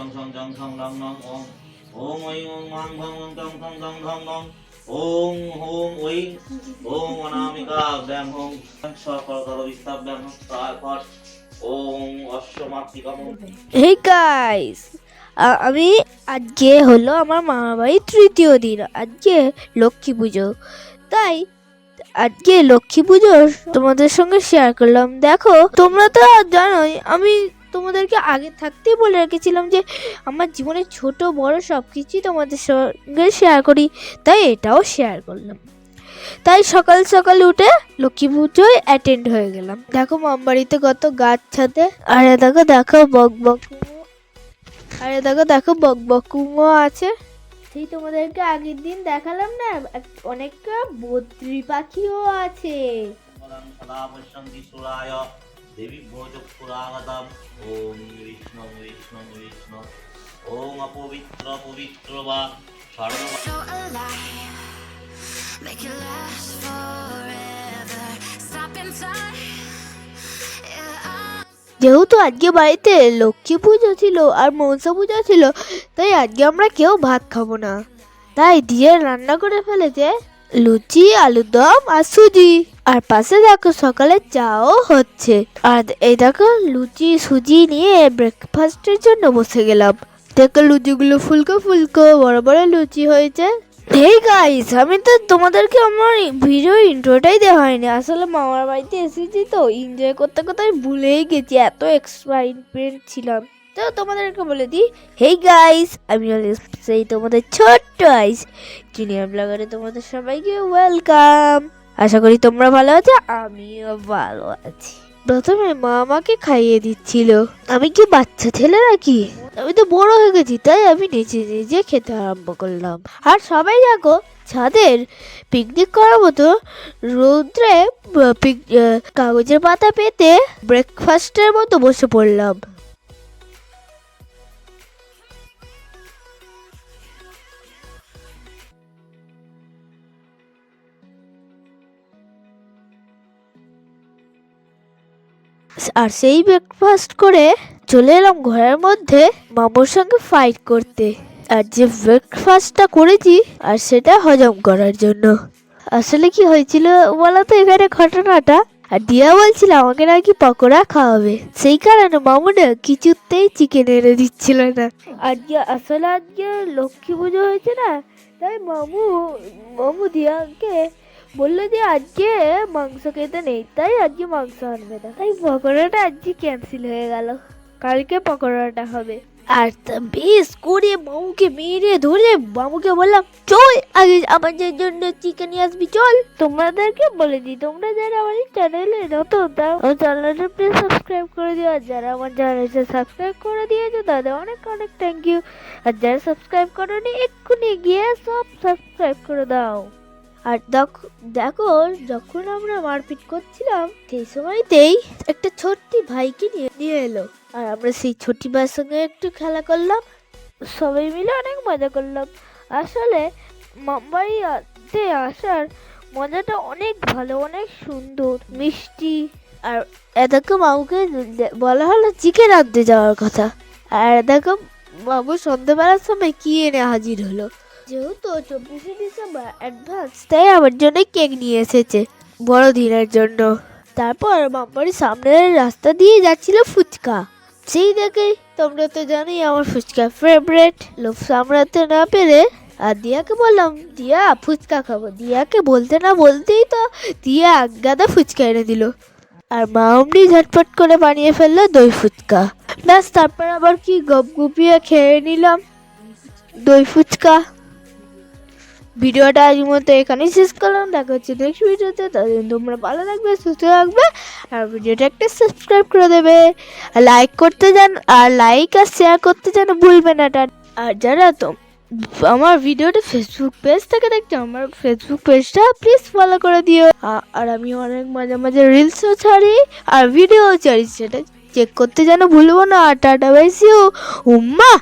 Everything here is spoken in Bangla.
তং অনামিকা ব্যাম সকল বিস্তার ব্যাম তারপর হেই গাইস আমি আজকে হলো আমার মামা বাড়ির তৃতীয় দিন। আজকে লক্ষ্মী পুজো। তাই আজকে লক্ষ্মী পুজো তোমাদের সঙ্গে শেয়ার করলাম। দেখো, তোমরা তো জানোই, আমি তোমাদেরকে আগে থাকতেই বলে রেখেছিলাম যে, আমার জীবনের ছোট, বড় সব কিছুই তোমাদের সঙ্গে শেয়ার করি। তাই এটাও শেয়ার করলাম। তাই সকাল সকাল উঠে লক্ষ্মী পুজোয় অ্যাটেন্ড হয়ে গেলাম। দেখো মামবাড়িতে কত গাছ ছাদে। আরে দেখো দেখো বক বকুমো আরে দেখো দেখো বক বকুমো আছে। সেই তোমাদেরকে আগের দিন দেখালাম না অনেকটা বদ্রি পাখিও আছে। দেবী ভোজপুরাগতম ওম বিষ্ণু বিষ্ণু বিষ্ণু ওম অপবিত্র পবিত্র বা সর্ব so alive. Make it last forever. Stop in time. যেহেতু আজকে বাড়িতে লক্ষ্মী পুজো ছিল আর মনসা পুজো ছিল তাই আজকে আমরা কেউ ভাত খাব না তাই দিয়ে রান্না করে ফেলেছে লুচি আলুর দম আর সুজি। আর পাশে দেখো সকালে চাও হচ্ছে। আর এই দেখো লুচি, সুজি নিয়ে ব্রেকফাস্টের জন্য বসে গেলাম। দেখো লুচিগুলো ফুলকো ফুলকো, বড় বড় লুচি হয়েছে। হেই গাইস আমি তো তোমাদেরকে আমার ভিডিও ইন্ট্রোটাই দেওয়া হয়নি। আসলে মামার বাড়িতে এসেছি তো। এনজয় করতে করতে আমি ভুলেই গেছি। এত এক্সপাইরমেন্ট ছিলাম। তো তোমাদেরকে বলে দিই হেই গাইস আমি সেই তোমাদের ছোট্ট আইস জুনিয়র ব্লগারে তোমাদের সবাইকে ওয়েলকাম আশা করি তোমরা ভালো আছো, আমিও ভালো আছি। প্রথমে মা আমাকে খাইয়ে দিচ্ছিল। আমি কি বাচ্চা ছেলে নাকি? আমি তো বড় হয়ে গেছি, তাই আমি নিজে নিজে খেতে আরম্ভ করলাম। আর সবাই দেখো, ছাদের পিকনিক করার মতো রৌদ্রে কাগজের পাতা পেতে ব্রেকফাস্টের মতো বসে পড়লাম। আর সেই ব্রেকফাস্ট করে চলে এলাম ঘরের মধ্যে মামুর সঙ্গে ফাইট করতে। আর যে ব্রেকফাস্টটা করেছি, আর সেটা হজম করার জন্য। আসলে কি হয়েছিল বলো তো এখানে ঘটনাটা? আর দিয়া বলছিল আমাকে নাকি পকোড়া খাওয়াবে। সেই কারণে মামুনে কিছুতেই চিকেন এনে দিচ্ছিল না। আজকে আসলে আজকে লক্ষ্মী পুজো হয়েছে না, তাই মামু মামু দিয়াকে বলল যে আজকে মাংস খেতে নেই তাই আজকে মাংস আনবে না। তাই পকোড়াটা আজকে ক্যান্সেল হয়ে গেল। কালকে পকোড়াটা হবে। আর বেশ করে মামুকে মেরে ধরে মামুকে বললাম চল আগে আমাদের জন্য চিকেন নিয়ে আসবি চল। তোমাদেরকে বলে দিই তোমরা যারা আমার চ্যানেলে নতুন আমার চ্যানেলটা প্লিজ সাবস্ক্রাইব করে দিও। আর যারা আমার চ্যানেলটা সাবস্ক্রাইব করে দিয়েছ তাদের অনেক অনেক থ্যাংক ইউ আর যারা সাবস্ক্রাইব করোনি এক্ষুনি গিয়ে সব সাবস্ক্রাইব করে দাও। আর দেখো যখন আমরা মারপিট করছিলাম, সেই সময়তেই একটা ছোট্টি ভাইকে নিয়ে নিয়ে এলো। আর আমরা সেই ছোট্টি ভাইয়ের সঙ্গে একটু খেলা করলাম, সবাই মিলে অনেক মজা করলাম। আসলে, মুম্বাইতে আসার মজাটা অনেক ভালো, অনেক সুন্দর, মিষ্টি, আর এদেরকে মামুকে বলা হলো চিকেন আনতে যাওয়ার কথা। আর দেখো মামু সন্ধ্যাবেলার সময় কি এনে হাজির হলো? যেহেতু চব্বিশে ডিসেম্বর অ্যাডভান্স তাই আমার জন্য কেক নিয়ে এসেছে বড়দিনের জন্য। তারপর মামারি সামনের রাস্তা দিয়ে যাচ্ছিল ফুচকা। সেই দেখে তোমরা তো জানোই আমার ফুচকা ফেভারেট লোভ সামলাতে না পেরে আর দিয়াকে বললাম, দিয়া, ফুচকা খাব। দিয়াকে বলতে না বলতেই তো দিয়া গাদা ফুচকা এনে দিল। আর মা অমনি ঝটপট করে বানিয়ে ফেলল দই ফুচকা। ব্যাস, তারপর আবার কি গপ গুপিয়ে খেয়ে নিলাম দই ফুচকা। ভিডিওটা আজ মতো এখানেই শেষ করলাম। দেখা হচ্ছে নেক্সট ভিডিওতে। ততদিন তোমরা ভালো থাকবে, সুস্থ থাকবে, আর ভিডিওটা একটা সাবস্ক্রাইব করে দেবে। লাইক করতে যান আর লাইক আর শেয়ার করতে যেন ভুলবে না আর যারা তো আমার ভিডিওটা ফেসবুক পেজ থেকে দেখছ, আমার ফেসবুক পেজটা প্লিজ ফলো করে দিও। আর আমি অনেক মাঝে মাঝে রিলসও ছাড়ি, আর ভিডিও ছাড়ি, সেটা চেক করতে যেন ভুলবো না। আর টাটা বাইসিও উম্মা!